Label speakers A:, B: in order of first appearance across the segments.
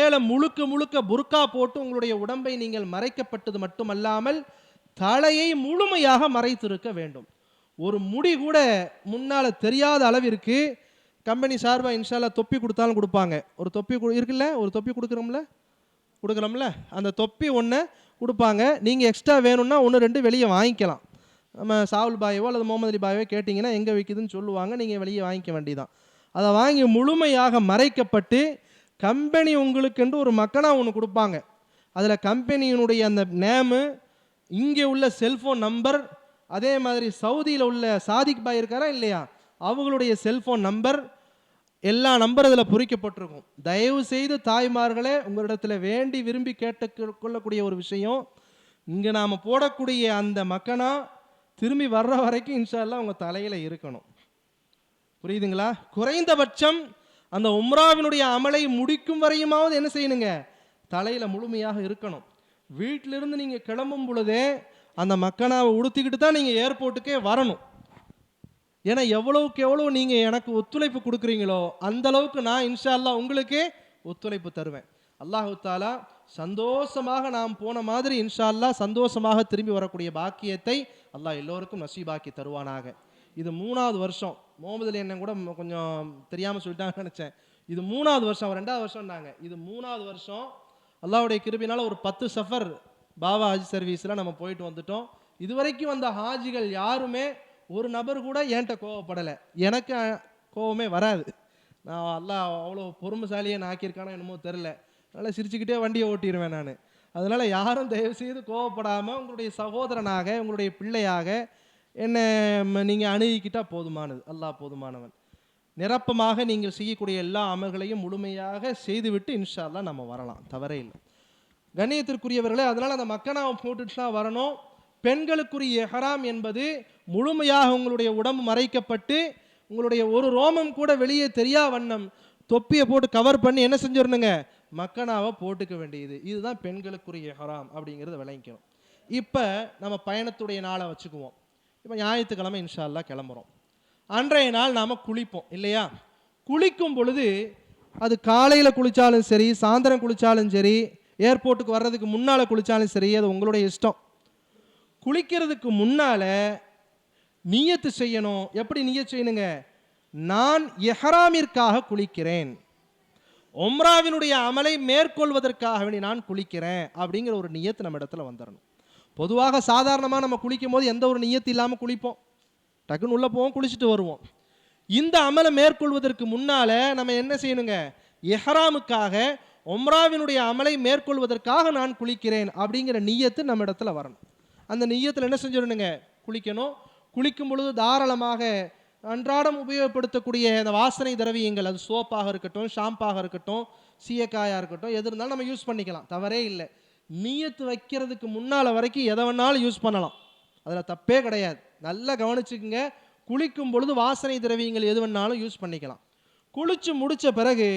A: மேலே முழுக்க முழுக்க புர்கா போட்டு உங்களுடைய உடம்பை நீங்கள் மறைக்கப்பட்டது மட்டுமல்லாமல் தலையை முழுமையாக மறைத்திருக்க வேண்டும். ஒரு முடி கூட முன்னால் தெரியாத அளவிற்கு கம்பெனி சார்பாக இன்ஷால்லா தொப்பி கொடுத்தாலும் கொடுப்பாங்க. ஒரு தொப்பி இருக்குல்ல? ஒரு தொப்பி கொடுக்குறோம்ல கொடுக்குறோம்ல அந்த தொப்பி ஒன்று கொடுப்பாங்க. நீங்கள் எக்ஸ்ட்ரா வேணும்னா ஒன்று ரெண்டு வெளியே வாங்கிக்கலாம். நம்ம சாவுல் பாயவோ அல்லது முகமது அலி பாயவோ கேட்டிங்கன்னா எங்கே விற்கிதுன்னு சொல்லுவாங்க. நீங்கள் வெளியே வாங்கிக்க வேண்டியதான் அதை வாங்கி முழுமையாக மறைக்கப்பட்டு கம்பெனி உங்களுக்கென்று ஒரு மக்கனா ஒன்று கொடுப்பாங்க. அதில் கம்பெனியினுடைய அந்த நேமு இங்கே உள்ள செல்ஃபோன் நம்பர் அதே மாதிரி சவுதியில் உள்ள சாதிக் பாய் இருக்காரா இல்லையா? அவங்களுடைய செல்ஃபோன் நம்பர் எல்லா நம்பர் இதில் பொறிக்கப்பட்டிருக்கும். தயவு செய்து தாய்மார்களே உங்களிடத்தில் வேண்டி விரும்பி கேட்டு கொள்ளக்கூடிய ஒரு விஷயம் இங்கே நாம் போடக்கூடிய அந்த மக்கனா திரும்பி வர்ற வரைக்கும் இன்ஷால்லாம் உங்கள் தலையில் இருக்கணும். புரியுதுங்களா? குறைந்தபட்சம் அந்த உம்ராவினுடைய அமலை முடிக்கும் வரையுமாவது என்ன செய்யணுங்க? தலையில் முழுமையாக இருக்கணும். வீட்டிலிருந்து நீங்கள் கிளம்பும் பொழுதே அந்த மக்கனாவை உடுத்திக்கிட்டு தான் நீங்கள் ஏர்போர்ட்டுக்கே வரணும். ஏன்னா எவ்வளவுக்கு எவ்வளோ நீங்கள் எனக்கு ஒத்துழைப்பு கொடுக்குறீங்களோ அந்த அளவுக்கு நான் இன்ஷால்லா உங்களுக்கே உங்களுக்கு ஒத்துழைப்பு தருவேன். அல்லாஹு தாலா சந்தோஷமாக நாம் போன மாதிரி இன்ஷால்லா சந்தோஷமாக திரும்பி வரக்கூடிய பாக்கியத்தை அல்லாஹ் எல்லோருக்கும் நசீபாக்கி தருவானாக. இது மூணாவது வருஷம். முகமது அலி என்ன கூட கொஞ்சம் தெரியாமல் சொல்லிட்டாங்கன்னு நினச்சேன். இது மூணாவது வருஷம் ரெண்டாவது வருஷம்னாங்க இது மூணாவது வருஷம் அல்லாவுடைய கிருபினால் ஒரு பத்து சஃபர் பாபா ஹாஜ் சர்வீஸில் நம்ம போயிட்டு வந்துட்டோம். இதுவரைக்கும் வந்த ஹாஜிகள் யாருமே ஒரு நபர் கூட என்கிட்ட கோவப்படலை. எனக்கு கோவமே வராது. நான் அல்லா அவ்வளோ பொறுமைசாலியை நான் ஆக்கியிருக்கானோ என்னமோ தெரில அதனால் சிரிச்சுக்கிட்டே வண்டியை ஓட்டிடுவேன் நான். அதனால் யாரும் தயவுசெய்து கோவப்படாமல் உங்களுடைய சகோதரனாக உங்களுடைய பிள்ளையாக என்னை நீங்கள் அணுகிக்கிட்டால் போதுமானது. அல்லாஹ் போதுமானவன். நிரப்பமாக நீங்கள் செய்யக்கூடிய எல்லா அமல்களையும் முழுமையாக செய்துவிட்டு இன்ஷால்லா நம்ம வரலாம். தவறே இல்லை. கண்ணியத்திற்குரியவர்களே அதனால் அந்த மக்கனாவை போட்டுட்டு தான் வரணும். பெண்களுக்குரிய எஹராம் என்பது முழுமையாக உங்களுடைய உடம்பு மறைக்கப்பட்டு உங்களுடைய ஒரு ரோமம் கூட வெளியே தெரியா வண்ணம் தொப்பியை போட்டு கவர் பண்ணி என்ன செஞ்சிடணுங்க? மக்கனாவை போட்டுக்க வேண்டியது. இதுதான் பெண்களுக்குரிய எஹராம் அப்படிங்கிறத விளங்கிக்கணும். இப்போ நம்ம பயணத்துடைய நாளை வச்சுக்குவோம். இப்போ ஞாயிற்றுக்கிழமை இன்ஷால்லா கிளம்புறோம். அன்றைய நாள் நாம் குளிப்போம் இல்லையா? குளிக்கும் பொழுது அது காலையில் குளித்தாலும் சரி சாயந்தரம் குளித்தாலும் சரி ஏர்போர்ட்டுக்கு வர்றதுக்கு முன்னால் குளித்தாலும் சரி அது உங்களுடைய இஷ்டம். குளிக்கிறதுக்கு முன்னால் நியத்து செய்யணும். எப்படி நீய செய்யணுங்க? நான் எஹராமிற்காக குளிக்கிறேன். ஒம்ராவினுடைய அமலை மேற்கொள்வதற்காக வேண்டி நான் குளிக்கிறேன் அப்படிங்கிற ஒரு நியத்து நம்ம இடத்துல வந்துடணும் பொதுவாக சாதாரணமாக நம்ம குளிக்கும் போது எந்த ஒரு நியத்து இல்லாமல் குளிப்போம். டக்குன்னு உள்ளே போவோம் குளிச்சுட்டு வருவோம். இந்த அமலை மேற்கொள்வதற்கு முன்னால் நம்ம என்ன செய்யணுங்க? எஹராமுக்காக ஒம்ராவினுடைய அமலை மேற்கொள்வதற்காக நான் குளிக்கிறேன் அப்படிங்கிற நீயத்து நம்ம இடத்துல வரணும். அந்த நீயத்தில் என்ன செஞ்சிடணுங்க? குளிக்கணும். குளிக்கும் பொழுது தாராளமாக அன்றாடம் உபயோகப்படுத்தக்கூடிய அந்த வாசனை திரவியங்கள் அது சோப்பாக இருக்கட்டும் ஷாம்பாக இருக்கட்டும் சீயக்காயாக இருக்கட்டும் எது இருந்தாலும் நம்ம யூஸ் பண்ணிக்கலாம். தவறே இல்லை. நீயத்து வைக்கிறதுக்கு முன்னால் வரைக்கும் எதை வேணாலும் யூஸ் பண்ணலாம். அதில் தப்பே கிடையாது. நல்லா கவனிச்சுக்குங்க. குளிக்கும் பொழுது வாசனை திரவியங்கள் எது வேணாலும் யூஸ் பண்ணிக்கலாம். குளித்து முடித்த பிறகு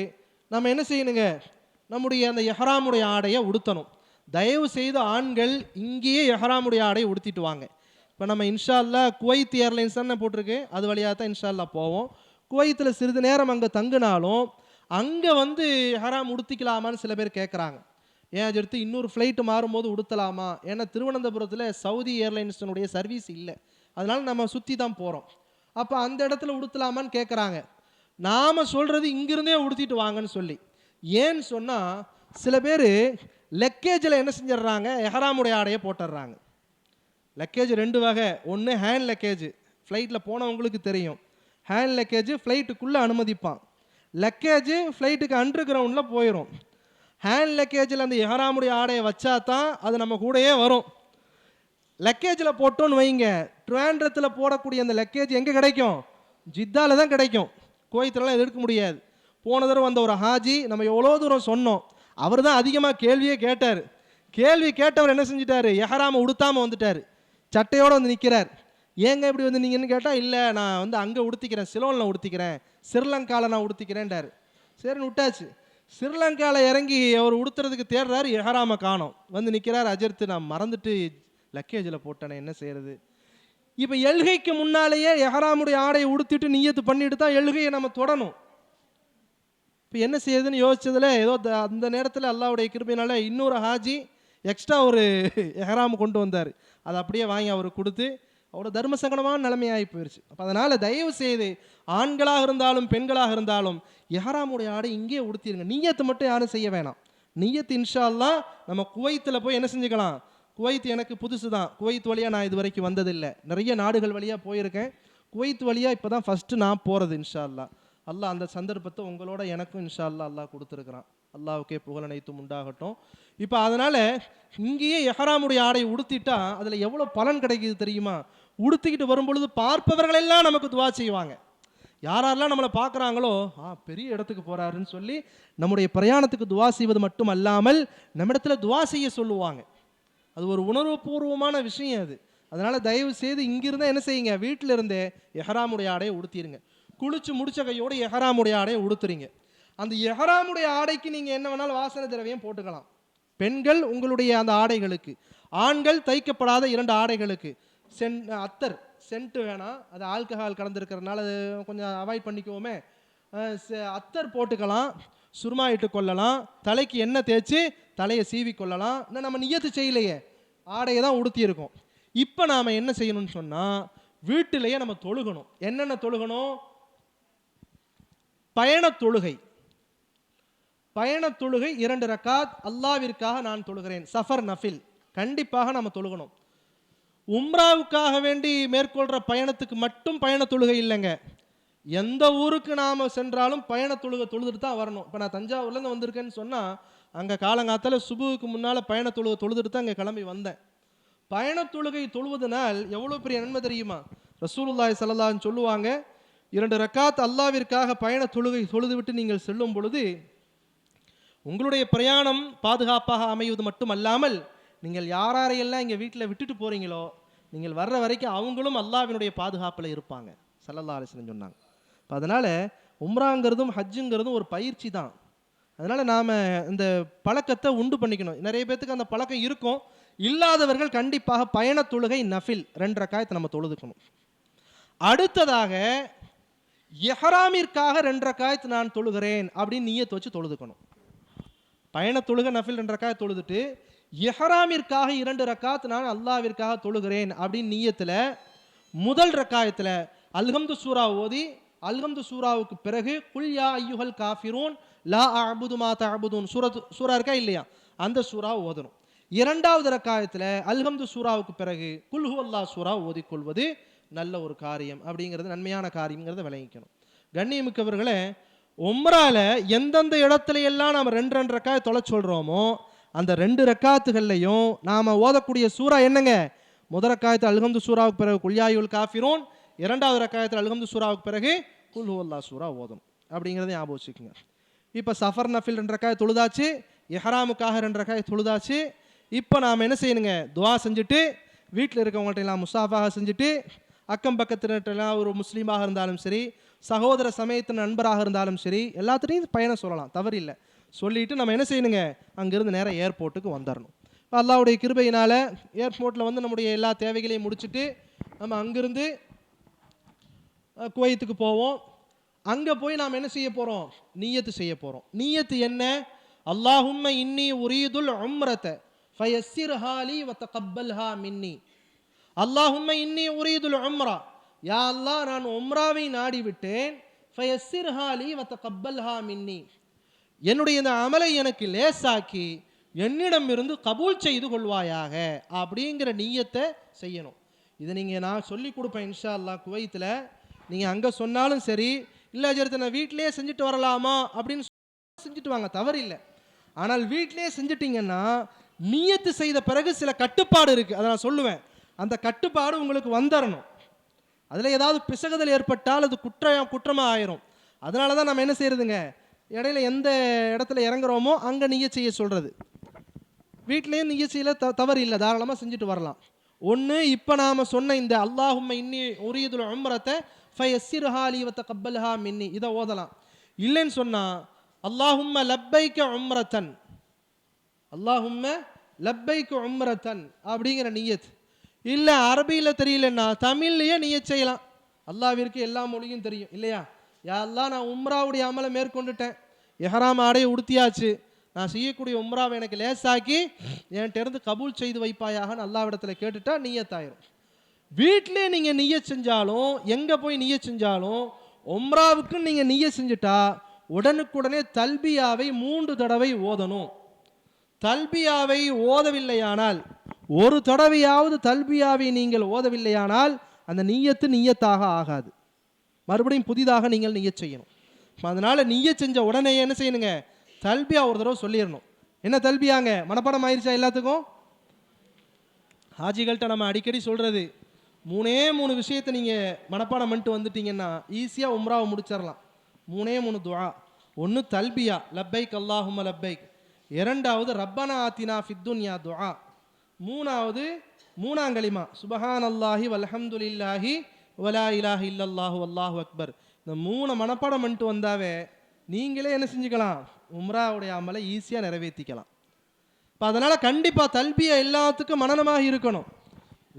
A: நம்ம என்ன செய்யணுங்க? நம்முடைய அந்த எஹராமுடைய ஆடையை உடுத்தணும். தயவு செய்து ஆண்கள் இங்கேயே எஹராமுடைய ஆடையை உடுத்திட்டு வாங்க. இப்போ நம்ம இன்ஷால்லா குவைத் ஏர்லைன்ஸ் தானே போட்டிருக்கு? அது வழியாக தான் இன்ஷால்லா போவோம். குவைத்தில் சிறிது நேரம் அங்கே தங்குனாலும் அங்கே வந்து ஹராம் உடுத்திக்கலாமான்னு சில பேர் கேட்குறாங்க ஏன் அடுத்து இன்னொரு ஃப்ளைட்டு மாறும்போது உடுத்தலாமா? ஏன்னா திருவனந்தபுரத்தில் சவுதி ஏர்லைன்ஸினுடைய சர்வீஸ் இல்லை. அதனால் நம்ம சுற்றி தான் போகிறோம் அப்போ அந்த இடத்துல உடுத்தலாமான்னு கேட்குறாங்க நாம் சொல்கிறது இங்கிருந்தே உடுத்திட்டு வாங்கன்னு சொல்லி. ஏன்னு சொன்னால் சில பேர் லக்கேஜில் என்ன செஞ்சிடுறாங்க? எஹராமுடைய ஆடையை போட்டுடுறாங்க. லக்கேஜ் ரெண்டு வகை. ஒன்று ஹேண்ட் லக்கேஜ். ஃப்ளைட்டில் போனவங்களுக்கு தெரியும். ஹேண்ட் லக்கேஜ் ஃப்ளைட்டுக்குள்ளே அனுமதிப்பான். லக்கேஜ் ஃப்ளைட்டுக்கு அண்டர் கிரவுண்டில் போயிடும் ஹேண்ட் லக்கேஜில் அந்த எஹராமுடைய ஆடையை வச்சா தான் அது நம்ம கூடயே வரும். லக்கேஜில் போட்டோன்னு வைங்க. ட்ரிவாண்ட்ரத்தில் போடக்கூடிய அந்த லக்கேஜ் எங்கே கிடைக்கும்? ஜித்தாவில் தான் கிடைக்கும். கோயத்திலலாம் எது எடுக்க முடியாது. போன தடவை வந்த ஒரு ஹாஜி நம்ம எவ்வளோ தூரம் சொன்னோம். அவர் தான் அதிகமாக கேள்வியே கேட்டார். கேள்வி கேட்டவர் என்ன செஞ்சிட்டாரு? எஹராம உடுத்தாமல் வந்துட்டார். சட்டையோடு வந்து நிற்கிறார் ஏங்க இப்படி வந்து நீங்கன்னு கேட்டால் இல்லை நான் வந்து அங்கே உடுத்திக்கிறேன். சிலோனில் உடுத்திக்கிறேன். ஸ்ரீலங்காவில் நான் உடுத்திக்கிறேன்டார். சரின்னு விட்டாச்சு. ஸ்ரீலங்காவில் இறங்கி அவர் உடுத்துறதுக்கு தேடுறாரு எஹராம காணோம். வந்து நிற்கிறார் அஜர்த்து நான் மறந்துட்டு லக்கேஜில் போட்டேனே என்ன செய்யறது? இப்போ எல்கைக்கு முன்னாலேயே எஹராமுடைய ஆடையை உடுத்திட்டு நீயத்து பண்ணிட்டு தான் எல்கையை நம்ம தொடணும். இப்போ என்ன செய்யுதுன்னு யோசிச்சதில் ஏதோ அந்த நேரத்தில் அல்லாவுடைய கிருப்பினால இன்னொரு ஹாஜி எக்ஸ்ட்ரா ஒரு எஹராம் கொண்டு வந்தார். அதை அப்படியே வாங்கி அவருக்கு கொடுத்து அவ்வளோ தர்ம சங்கடமான நிலைமையாகி போயிடுச்சு அப்போ அதனால் தயவு செய்து ஆண்களாக இருந்தாலும் பெண்களாக இருந்தாலும் எஹராமுடைய ஆடை இங்கேயே உடுத்திடுங்க நீயத்தை மட்டும் யாரும் செய்ய வேணாம். நீயத்து இன்ஷால்லாம் நம்ம குவைத்தில் போய் என்ன செஞ்சுக்கலாம்? குவைத் எனக்கு புதுசு தான் குவைத் வழியாக நான் இது வரைக்கும் வந்ததில்லை. நிறைய நாடுகள் வழியாக போயிருக்கேன். குவைத் வழியாக இப்போ தான் ஃபஸ்ட்டு நான் போகிறது இன்ஷால்லா அல்லா அந்த சந்தர்ப்பத்தை உங்களோட எனக்கும் இன்ஷால்லா அல்லா கொடுத்துருக்குறான். அல்லாவுக்கே புகழ் அனைத்தும் உண்டாகட்டும். இப்போ அதனால் இங்கேயே எஹராமுடைய ஆடை உடுத்திட்டா அதில் எவ்வளோ பலன் கிடைக்குது தெரியுமா? உடுத்திக்கிட்டு வரும்பொழுது பார்ப்பவர்களெல்லாம் நமக்கு துவா செய்வாங்க. யாரெல்லாம் நம்மளை பார்க்குறாங்களோ ஆ பெரிய இடத்துக்கு போகிறாருன்னு சொல்லி நம்முடைய பிரயாணத்துக்கு துவா செய்வது மட்டும் அல்லாமல் நம்மிடத்துல துவா செய்ய சொல்லுவாங்க. அது ஒரு உணர்வுபூர்வமான விஷயம் அது. அதனால் தயவு செய்து இங்கிருந்தால் என்ன செய்யுங்க வீட்டில் இருந்தே எஹராமுடைய ஆடையை உடுத்திடுங்க குளிச்சு முடிச்ச கையோடு எஹராமுடைய ஆடையை உடுத்துறீங்க. அந்த எஹராமுடைய ஆடைக்கு நீங்கள் என்ன வேணாலும் வாசனை திரவியம் போட்டுக்கலாம். பெண்கள் உங்களுடைய அந்த ஆடைகளுக்கு ஆண்கள் தைக்கப்படாத இரண்டு ஆடைகளுக்கு சென் அத்தர் சென்ட்டு வேணாம் அது ஆல்கஹால் கலந்துருக்கிறதுனால அது கொஞ்சம் அவாய்ட் பண்ணிக்குவோமே. அத்தர் போட்டுக்கலாம். சுருமா இட்டு கொள்ளலாம் தலைக்கு எண்ணெய் தேய்ச்சி தலையை சீவி கொள்ளலாம் இன்னும் நம்ம நியத்து செய்யலையே. ஆடையை தான் உடுத்தியிருக்கோம். இப்போ நாம் என்ன செய்யணும்னு சொன்னால் வீட்டிலேயே நம்ம தொழுகணும். என்னென்ன தொழுகணும்? பயணத் தொழுகை. பயணத் தொழுகை இரண்டு ரக்காத். அல்லாவிற்காக நான் தொழுகிறேன். சஃபர் நஃபில். கண்டிப்பாக நம்ம தொழுகணும். உம்ராவுக்காக வேண்டி மேற்கொள்கிற பயணத்துக்கு மட்டும் பயண தொழுகை இல்லைங்க. எந்த ஊருக்கு நாம் சென்றாலும் பயண தொழுகை தொழுதுட்டு தான் வரணும். இப்போ நான் தஞ்சாவூர்லேருந்து வந்திருக்கேன்னு சொன்னால் அங்கே காலங்காத்தில் சுபுவுக்கு முன்னால் பயண தொழுகை தொழுதுட்டு தான் அங்கே கிளம்பி வந்தேன். பயண தொழுகை தொழுவதனால் எவ்வளோ பெரிய நன்மை தெரியுமா? ரசூலுல்லாய் ஸல்லல்லாஹு சொல்லுவாங்க இரண்டு ரக்காத் அல்லாவிற்காக பயண தொழுகை தொழுது விட்டு நீங்கள் செல்லும் பொழுது உங்களுடைய பிரயாணம் பாதுகாப்பாக அமைவது மட்டும் அல்லாமல் நீங்கள் யாரையெல்லாம் இங்கே வீட்டில் விட்டுட்டு போகிறீங்களோ நீங்கள் வர்ற வரைக்கும் அவங்களும் அல்லாவினுடைய பாதுகாப்பில் இருப்பாங்க. சல்லல்லா அலிஸ்லம் சொன்னாங்க. இப்போ அதனால் உம்ராங்கிறதும் ஹஜ்ஜுங்கிறதும் ஒரு பயிற்சி தான். அதனால் நாம் இந்த பழக்கத்தை உண்டு பண்ணிக்கணும். நிறைய பேர்த்துக்கு அந்த பழக்கம் இருக்கும். இல்லாதவர்கள் கண்டிப்பாக பயண தொழுகை நஃபில் ரெண்டரை காயத்தை நம்ம தொழுதுக்கணும். அடுத்ததாக எஹராமிற்காக ரெண்டரை காயத்தை நான் தொழுகிறேன் அப்படின்னு நீயத்து வச்சு தொழுதுக்கணும். பயண தொழுகை நஃபில் ரெண்டரை ரக்காயத் தொழுதுட்டு எஹராமிற்காக இரண்டு ரக்காத் நான் அல்லாவிற்காக தொழுகிறேன் அப்படின்னு நீயத்தில் முதல் ரக்காயத்தில் அல்ஹம்து சூரா ஓதி அல்ஹம்து சூராவுக்கு பிறகு குல் யா ஐயுஹல் காஃபிரூன் லா அபுது மா தஅபுதூன் சூரத் சூரா இருக்கா இல்லையா? அந்த சூரா ஓதணும். இரண்டாவது ரக்காயத்தில் அல்ஹம்து சூராவுக்கு பிறகு குல்ஹு அல்லா சூரா ஓதிக்கொள்வது நல்ல ஒரு காரியம் அப்படிங்கிறது நன்மையான காரியங்கிறத விளங்கிக்கணும். கண்ணியமிக்கவர்களே உம்ரால எந்தெந்த இடத்துல எல்லாம் நம்ம ரெண்டு ரெண்டு ரக்காய் தொலை சொல்கிறோமோ அந்த ரெண்டு ரக்காத்துகள்லையும் நாம் ஓதக்கூடிய சூறா என்னங்க? முதல் ரக்காயத்து அல்ஹம்து சூறாவுக்கு பிறகு குல்யாயுல் காஃபிரோன். இரண்டாவது ரக்காயத்தில் அல்ஹம்து சூறாவுக்கு பிறகு குல் அல்லா சூறா ஓதும் அப்படிங்கிறத ஞாபகம் வச்சுக்கோங்க. இப்போ சஃபர் நஃபில் ரெண்டு ரக்காய் தொழுதாச்சு எஹராமுக்காக ரெண்டு ரக்காய் தொழுதாச்சு. இப்போ நாம் என்ன செய்யணுங்க? துவா செஞ்சுட்டு வீட்டில் இருக்கவங்கள்ட்ட எல்லாம் முசாஃபாக செஞ்சுட்டு அக்கம் பக்கத்தினர்லாம் ஒரு முஸ்லீமாக இருந்தாலும் சரி சகோதர சமயத்தின் நண்பராக இருந்தாலும் சரி எல்லாத்துலேயும் பயணம் சொல்லலாம் தவறில்லை. சொல்லிட்டு நம்ம என்ன செய்யணுங்க? அங்கேருந்து நேராக ஏர்போர்ட்டுக்கு வந்துடணும் அல்லாவுடைய அல்லாஹ்வுடைய கிருபையினால் ஏர்போர்ட்டில் வந்து நம்முடைய எல்லா தேவைகளையும் முடிச்சுட்டு நம்ம அங்கேருந்து குவைத்துக்கு போவோம். அங்கே போய் நாம் என்ன செய்ய போகிறோம் நீயத்து செய்ய போகிறோம் நீயத்து என்ன? அல்லாஹும்ம இன்னி உரீதுல் உம்ரத்தை ஃபயஸ்ஸிர் ஹாலி கப்பல் ஹா மின்னி. அல்லாஹும்ம இன்னி உரீதுல் உம்ரா. யா அல்லாஹ் நான் உம்ராவை நாடி விட்டேன் ஃபயஸ்ஸிர் ஹாலி வத்த கப்பல் ஹா மின்னி. என்னுடைய இந்த அமலை எனக்கு லேசாக்கி என்னிடம் இருந்து கபூல் செய்து கொள்வாயாக அப்படிங்கிற நீயத்தை செய்யணும். இதை நீங்கள் நான் சொல்லி கொடுப்பேன் இன்ஷா அல்லாஹ் குவைத்தில். நீங்கள் அங்கே சொன்னாலும் சரி இல்லை ஜெருத்த நான் வீட்டிலே செஞ்சுட்டு வரலாமா அப்படின்னு செஞ்சுட்டு வாங்க தவறில்லை ஆனால் வீட்டிலேயே செஞ்சிட்டிங்கன்னா நீயத்து செய்த பிறகு சில கட்டுப்பாடு இருக்குது அதை நான் சொல்லுவேன். அந்த கட்டுப்பாடு உங்களுக்கு வந்துடணும் அதில் ஏதாவது பிசகுதல் ஏற்பட்டால் அது குற்றம் குற்றமாக ஆயிரும். அதனால தான் நம்ம என்ன செய்கிறதுங்க இடையில எந்த இடத்துல இறங்குறோமோ அங்கே நீய செய்ய சொல்கிறது வீட்லேயும் நீய செய்யல த தவறு இல்லை. தாராளமாக செஞ்சுட்டு வரலாம். ஒன்று இப்போ நாம் சொன்ன இந்த அல்லாஹும் இன்னி உரியதுல உம்ரத்தை ஃபை ஹாலி வத்த கப்பல்ஹா மின்னி இதை ஓதலாம். இல்லைன்னு சொன்னால் அல்லாஹும்ம லப்பைக்க உம்ரத்தன் அல்லாஹும்ம லப்பைக்கு உம்ரத்தன் அப்படிங்கிற நியத். இல்லை அரபியில் தெரியலன்னா தமிழ்லையே நியத் செய்யலாம். அல்லாவிற்கு எல்லா மொழியும் தெரியும் இல்லையா? யா நான் உம்ராவுடைய அமலை மேற்கொண்டுட்டேன். எஹராம் ஆடையை உடுத்தியாச்சு. நான் செய்யக்கூடிய உம்ராவை எனக்கு லேசாக்கி என்கிட்ட இருந்து கபூல் செய்து வைப்பாயாகன்னு இடத்துல கேட்டுட்டா நீயத்தாயிரும். வீட்டிலே நீங்கள் நீய செஞ்சாலும் எங்கே போய் நீய செஞ்சாலும் உம்ராவுக்குன்னு நீங்கள் நீய செஞ்சுட்டா உடனுக்குடனே தல்பியாவை மூன்று தடவை ஓதணும். தல்பியாவை ஓதவில்லையானால் ஒரு தடவையாவது தல்பியாவை நீங்கள் ஓதவில்லையானால் அந்த நீயத்து நீயத்தாக ஆகாது. மறுபடியும் புதிதாக நீங்கள் நீயத் செய்யணும். அதனால் அதனால நீயத் செஞ்ச உடனே என்ன செய்யணுங்க? தல்பியா ஒரு தடவை சொல்லிடணும் என்ன தல்பியாங்க? மனப்பாடம் ஆயிடுச்சா எல்லாத்துக்கும்? ஹாஜிகள்கிட்ட நம்ம அடிக்கடி சொல்கிறது மூணே மூணு விஷயத்தை நீங்கள் மனப்பாடம் பண்ணிட்டு வந்துட்டீங்கன்னா ஈஸியாக உம்ராவை முடிச்சிடலாம் மூணே மூணு துவா ஒன்று தல்பியா லப்பைக் அல்லாஹும லப்பைக். இரண்டாவது ரப்பனா ஆத்தினா ஃபித்துன்யா துவா மூணாவது மூணாங்கலிமா சுபஹான் அல்லாஹி வல்ஹம்துலில்லாஹி ஒலா இலாஹ இல்லல்லாஹு அல்லாஹு அக்பர். இந்த மூணு மனப்பாடம் பண்ணிட்டு வந்தாவே நீங்களே என்ன செஞ்சுக்கலாம்? உம்ராவுடைய அமலை ஈஸியாக நிறைவேற்றிக்கலாம் இப்போ அதனால் கண்டிப்பாக தல்பியா எல்லாத்துக்கும் மனனமாக இருக்கணும்.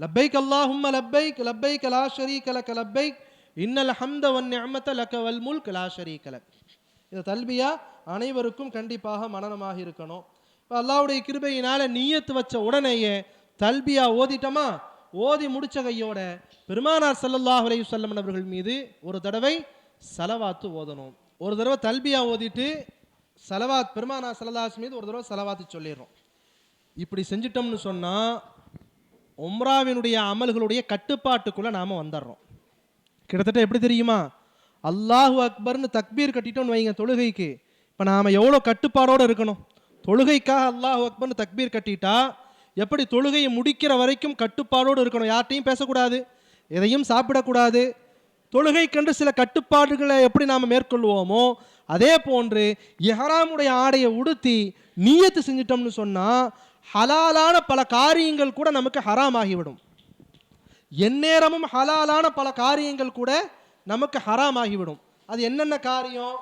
A: லப்பைக் அல்லாஹும்ம லப்பைக் லப்பைக் லா ஷரீக லக லப்பைக் இன்னல் ஹம்த வன் நிஅமத லக்க வல் முல்க் லா ஷரீக லக். இந்த தல்பியா அனைவருக்கும் கண்டிப்பாக மனனமாக இருக்கணும். இப்போ அல்லாவுடைய கிருபையினால நீயத்து வச்ச உடனேயே தல்பியா ஓதிட்டோமா? ஓதி முடிச்ச கையோட பெருமானார் செல்லல்லாஹ் அலைஹி வஸல்லம் அவர்கள் மீது ஒரு தடவை செலவாத்து ஓதணும். ஒரு தடவை தல்பியா ஓதிட்டு செலவாத் பெருமானார் ஸல்லல்லாஹு மீது ஒரு தடவை செலவாத்து சொல்லிடுறோம். இப்படி செஞ்சிட்டோம்னு சொன்னால் உம்ராவினுடைய அமல்களுடைய கட்டுப்பாட்டுக்குள்ளே நாம் வந்துடுறோம். கிட்டத்தட்ட எப்படி தெரியுமா? அல்லாஹு அக்பர்னு தக்பீர் கட்டிட்டோம்னு வைங்க தொழுகைக்கு. இப்போ நாம் எவ்வளோ கட்டுப்பாடோடு இருக்கணும்? தொழுகைக்காக அல்லாஹு அக்பர்னு தக்பீர் கட்டிட்டா எப்படி தொழுகையை முடிக்கிற வரைக்கும் கட்டுப்பாடோடு இருக்கணும்? யார்ட்டையும் பேசக்கூடாது. எதையும் சாப்பிடக்கூடாது. தொழுகைக்கென்று சில கட்டுப்பாடுகளை எப்படி நாம் மேற்கொள்வோமோ அதே போன்று எஹராமுடைய ஆடையை உடுத்தி நீயத்து செஞ்சிட்டோம்னு சொன்னால் ஹலாலான பல காரியங்கள் கூட நமக்கு ஹராம் ஆகிவிடும் எந்நேரமும் ஹலாலான பல காரியங்கள் கூட நமக்கு ஹராம் ஆகிவிடும் அது என்னென்ன காரியம்?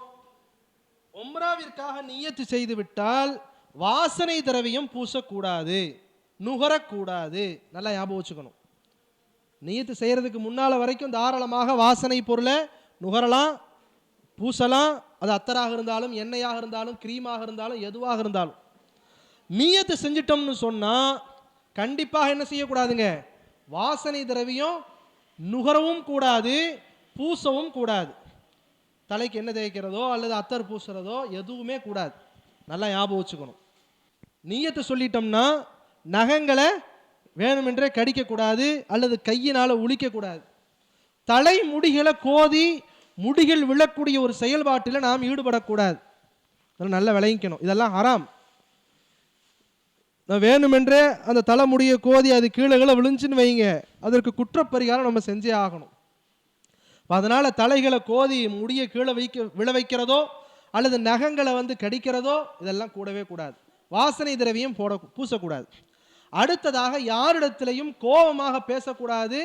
A: உம்ராவிற்காக நீயத்து செய்து விட்டால் வாசனை திரவியம் பூசக்கூடாது. நுகரக்கூடாது. நல்லா ஞாபகம் வச்சுக்கணும். நீயத்து செய்கிறதுக்கு முன்னால் வரைக்கும் தாராளமாக வாசனை பொருளை நுகரலாம் பூசலாம். அது அத்தராக இருந்தாலும் எண்ணெயாக இருந்தாலும் க்ரீமாக இருந்தாலும் எதுவாக இருந்தாலும். நீயத்தை செஞ்சிட்டோம்னு சொன்னால் கண்டிப்பாக என்ன செய்யக்கூடாதுங்க? வாசனை திரவியம் நுகரவும் கூடாது பூசவும் கூடாது. தலைக்கு என்ன தேய்க்கிறதோ அல்லது அத்தர் பூசுறதோ எதுவுமே கூடாது. நல்லா ஞாபகம் வச்சுக்கணும். நீயத்தை சொல்லிட்டோம்னா நகங்களை வேணுமென்றே கடிக்கக்கூடாது அல்லது கையினால் உழிக்கக்கூடாது தலை முடிகளை கோதி முடிகள் விழக்கூடிய ஒரு செயல்பாட்டில் நாம் ஈடுபடக்கூடாது. இதெல்லாம் நல்லா விளைவிக்கணும் இதெல்லாம் ஹராம். நான் வேணுமென்றே அந்த தலைமுடியை கோதி அது கீழே கீழே விழுந்துச்சுன்னு வைங்க. அதற்கு குற்றப்பரிகாரம் நம்ம செஞ்சே ஆகணும். அதனால் தலைகளை கோதி முடியை கீழே வைக்க விழ வைக்கிறதோ அல்லது நகங்களை வந்து கடிக்கிறதோ இதெல்லாம் கூடவே கூடாது. வாசனை திரவியம் போட பூசக்கூடாது. அடுத்ததாக யாரிடத்திலையும் கோபமாக பேசக்கூடாது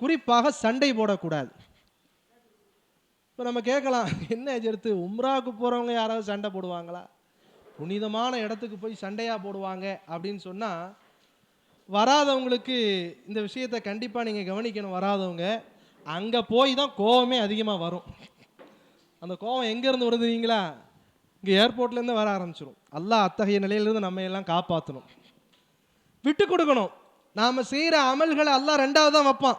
A: குறிப்பாக சண்டை போடக்கூடாது. இப்போ நம்ம கேட்கலாம் என்ன எதிர்த்து? உம்ராவுக்கு போகிறவங்க யாராவது சண்டை போடுவாங்களா? புனிதமான இடத்துக்கு போய் சண்டையாக போடுவாங்க அப்படின்னு சொன்னால் வராதவங்களுக்கு இந்த விஷயத்தை கண்டிப்பாக நீங்கள் கவனிக்கணும் வராதவங்க. அங்கே போய் தான் கோவமே அதிகமாக வரும். அந்த கோவம் எங்கேருந்து வருதுங்களா இங்கே ஏர்போர்ட்லேருந்து வர ஆரம்பிச்சிடும் எல்லாம் அத்தகைய நிலையிலிருந்து நம்ம எல்லாம் காப்பாற்றணும் விட்டு கொடுக்கணும். நாம் செய்கிற அமல்களை எல்லாம் ரெண்டாவது தான் வைப்பான்.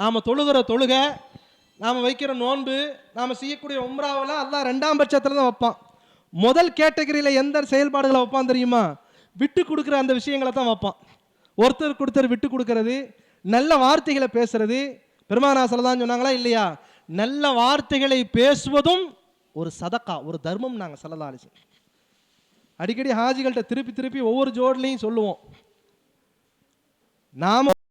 A: நாம் தொழுகிற தொழுகை நாம் வைக்கிற நோன்பு நாம் செய்யக்கூடிய உம்ராவெல்லாம் எல்லாம் ரெண்டாம் பட்சத்தில் தான் வைப்பான். முதல் கேட்டகரியில் எந்த செயல்பாடுகளை வைப்பான் தெரியுமா? விட்டு கொடுக்குற அந்த விஷயங்களை தான் வைப்பான். ஒருத்தர் கொடுத்தர் விட்டு கொடுக்கறது நல்ல வார்த்தைகளை பேசுறது. பெருமானாசல தான் சொன்னாங்களா இல்லையா? நல்ல வார்த்தைகளை பேசுவதும் ஒரு சதக்கா ஒரு தர்மம் நாங்கள் சொல்லலாம் அடிக்கடி ஹாஜிகள்கிட்ட திருப்பி திருப்பி ஒவ்வொரு ஜோட்லையும் சொல்லுவோம். நாம